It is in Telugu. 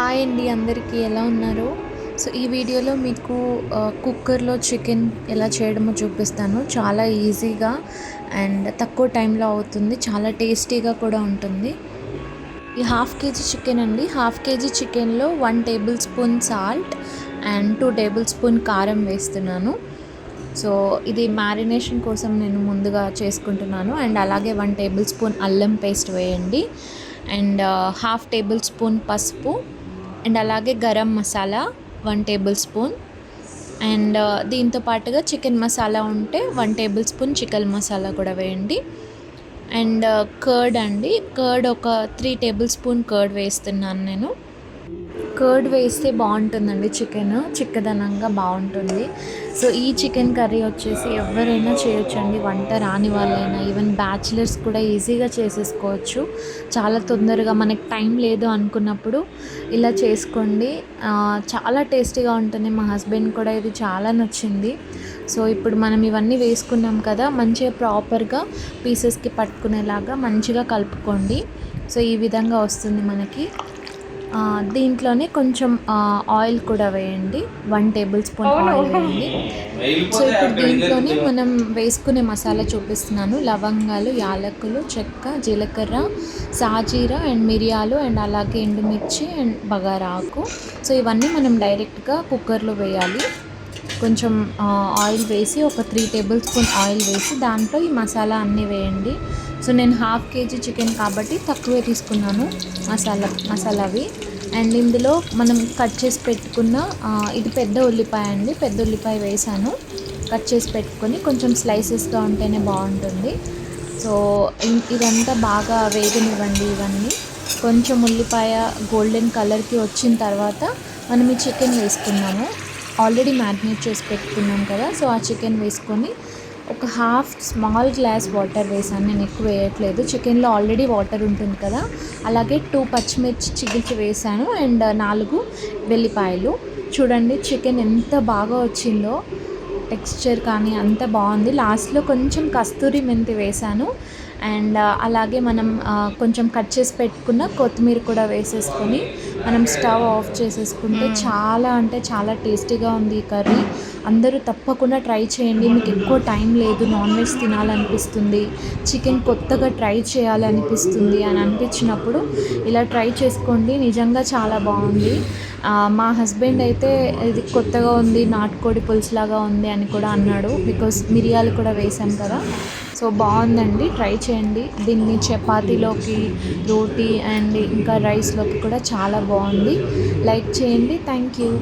హాయ్ అండి అందరికీ ఎలా ఉన్నారు? సో ఈ వీడియోలో మీకు కుక్కర్లో చికెన్ ఎలా చేయడమో చూపిస్తాను. చాలా ఈజీగా అండ్ తక్కువ టైంలో అవుతుంది. చాలా టేస్టీగా కూడా ఉంటుంది. ఈ హాఫ్ కేజీ చికెన్ అండి. హాఫ్ కేజీ చికెన్లో one tablespoon salt and two tablespoon కారం వేస్తున్నాను. సో ఇది మ్యారినేషన్ కోసం నేను ముందుగా చేసుకుంటున్నాను. అండ్ అలాగే వన్ టేబుల్ స్పూన్ అల్లం పేస్ట్ వేయండి. అండ్ హాఫ్ టేబుల్ స్పూన్ పసుపు అండ్ అలాగే garam masala one tablespoon. And uh, దీంతో పాటుగా చికెన్ మసాలా ఉంటే one tablespoon chicken masala కూడా వేయండి. అండ్ uh, కర్డ్ అండి. కర్డ్ ఒక త్రీ టేబుల్ స్పూన్ కర్డ్ వేస్తున్నాను నేను. కర్డ్ వేస్తే బాగుంటుందండి చికెన్. చిక్కదనంగా బాగుంటుంది. సో ఈ చికెన్ కర్రీ వచ్చేసి ఎవరైనా చేయొచ్చండి. వంట రాని వాళ్ళైనా ఈవెన్ బ్యాచిలర్స్ కూడా ఈజీగా చేసేసుకోవచ్చు. చాలా తొందరగా మనకి టైం లేదు అనుకున్నప్పుడు ఇలా చేసుకోండి. చాలా టేస్టీగా ఉంటుంది. మా హస్బెండ్ కూడా ఇది చాలా నచ్చింది. సో ఇప్పుడు మనం ఇవన్నీ వేసుకున్నాం కదా మంచిగా ప్రాపర్గా పీసెస్కి పట్టుకునేలాగా మంచిగా కలుపుకోండి. సో ఈ విధంగా వస్తుంది మనకి. దీంట్లోనే కొంచెం ఆయిల్ కూడా వేయండి. వన్ టేబుల్ స్పూన్ ఆయిల్ వేయండి. సో ఇప్పుడు దీంట్లోనే మనం వేసుకునే మసాలా చూపిస్తున్నాను. లవంగాలు యాలకులు చెక్క జీలకర్ర సాజీర అండ్ మిరియాలు అండ్ అలాగే ఎండుమిర్చి అండ్ బగారా ఆకు. సో ఇవన్నీ మనం డైరెక్ట్గా కుక్కర్లో వేయాలి. కొంచెం ఆయిల్ వేసి ఒక త్రీ టేబుల్ స్పూన్ ఆయిల్ వేసి దాంట్లో ఈ మసాలా అన్నీ వేయండి. సో నేను హాఫ్ కేజీ చికెన్ కాబట్టి తక్కువే తీసుకున్నాను మసాలా మసాలావి. అండ్ ఇందులో మనం కట్ చేసి పెట్టుకున్న ఇది పెద్ద ఉల్లిపాయ అండి పెద్ద ఉల్లిపాయ వేసాను. కట్ చేసి పెట్టుకొని కొంచెం స్లైసెస్గా ఉంటేనే బాగుంటుంది. సో ఇదంతా బాగా వేగనివ్వండి ఇవన్నీ. కొంచెం ఉల్లిపాయ గోల్డెన్ కలర్కి వచ్చిన తర్వాత మనం ఈ చికెన్ వేసుకున్నాము. ఆల్రెడీ మ్యారినేట్ చేసి పెట్టుకున్నాం కదా సో ఆ చికెన్ వేసుకొని ఒక హాఫ్ స్మాల్ గ్లాస్ వాటర్ వేసాను. నేను ఎక్కువ వేయట్లేదు. చికెన్లో ఆల్రెడీ వాటర్ ఉంటుంది కదా అలాగే టూ పచ్చిమిర్చి చిగిల్చి వేసాను అండ్ నాలుగు వెల్లిపాయలు. చూడండి చికెన్ ఎంత బాగా వచ్చిందో. టెక్స్చర్ కానీ అంత బాగుంది. లాస్ట్లో కొంచెం కస్తూరి మెంతి వేసాను అండ్ అలాగే మనం కొంచెం కట్ చేసి పెట్టుకున్న కొత్తిమీర కూడా వేసేసుకొని మనం స్టవ్ ఆఫ్ చేసేసుకుంటే చాలా అంటే చాలా టేస్టీగా ఉంది ఈ కర్రీ. అందరూ తప్పకుండా ట్రై చేయండి. మీకు ఎక్కువ టైం లేదు. నాన్ వెజ్ తినాలనిపిస్తుంది. చికెన్ కొత్తగా ట్రై చేయాలనిపిస్తుంది అని అనిపించినప్పుడు ఇలా ట్రై చేసుకోండి. నిజంగా చాలా బాగుంది. మా హస్బెండ్ అయితే ఇది కొత్తగా ఉంది. నాటుకోడి పులుసులాగా ఉంది అని కూడా అన్నాడు. బికాస్ మిరియాలు కూడా వేసాం కదా. సో బాగుందండి. ట్రై చేయండి. దీన్ని చపాతీలోకి రోటీ అండ్ ఇంకా రైస్లోకి కూడా చాలా బాగుంది. లైక్ చేయండి. Thank you